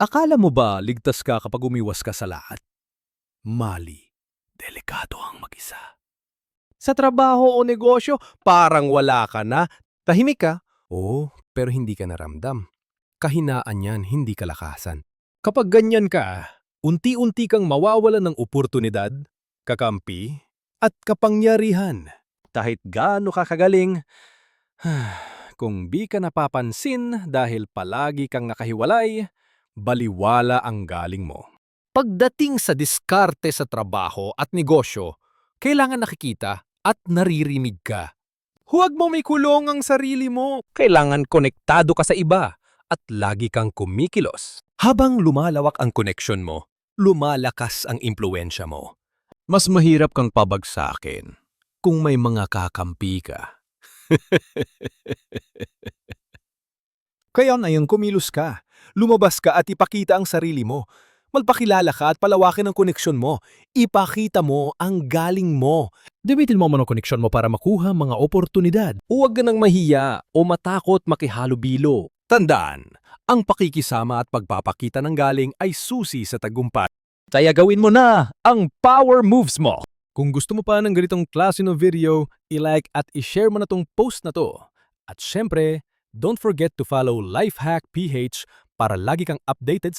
Akala mo ba ligtas ka kapag umiwas ka sa lahat? Mali. Delikado ang mag-isa. Sa trabaho o negosyo, parang wala ka na. Tahimik ka. Oo, pero hindi ka naramdam. Kahinaan yan, hindi kalakasan. Kapag ganyan ka, unti-unti kang mawawalan ng oportunidad, kakampi, at kapangyarihan. Kahit gaano ka kagaling, kung di ka napapansin dahil palagi kang nakahiwalay, baliwala ang galing mo. Pagdating sa diskarte sa trabaho at negosyo, kailangan nakikita at naririnig ka. Huwag mo may kulong ang sarili mo. Kailangan konektado ka sa iba at lagi kang kumikilos. Habang lumalawak ang koneksyon mo, lumalakas ang impluensya mo. Mas mahirap kang pabagsakin kung may mga kakampi ka. Kaya ngayon kumilos ka. Lumabas ka at ipakita ang sarili mo. Magpakilala ka at palawakin ang koneksyon mo. Ipakita mo ang galing mo. Gamitin mo man ang koneksyon mo para makuha mga oportunidad. Huwag ka nang mahiya o matakot makihalubilo. Tandaan, ang pakikisama at pagpapakita ng galing ay susi sa tagumpay. Kaya gawin mo na ang power moves mo. Kung gusto mo pa ng ganitong klase ng video, i-like at i-share mo na tong post na to. At syempre, don't forget to follow Lifehack PH para lagi kang updated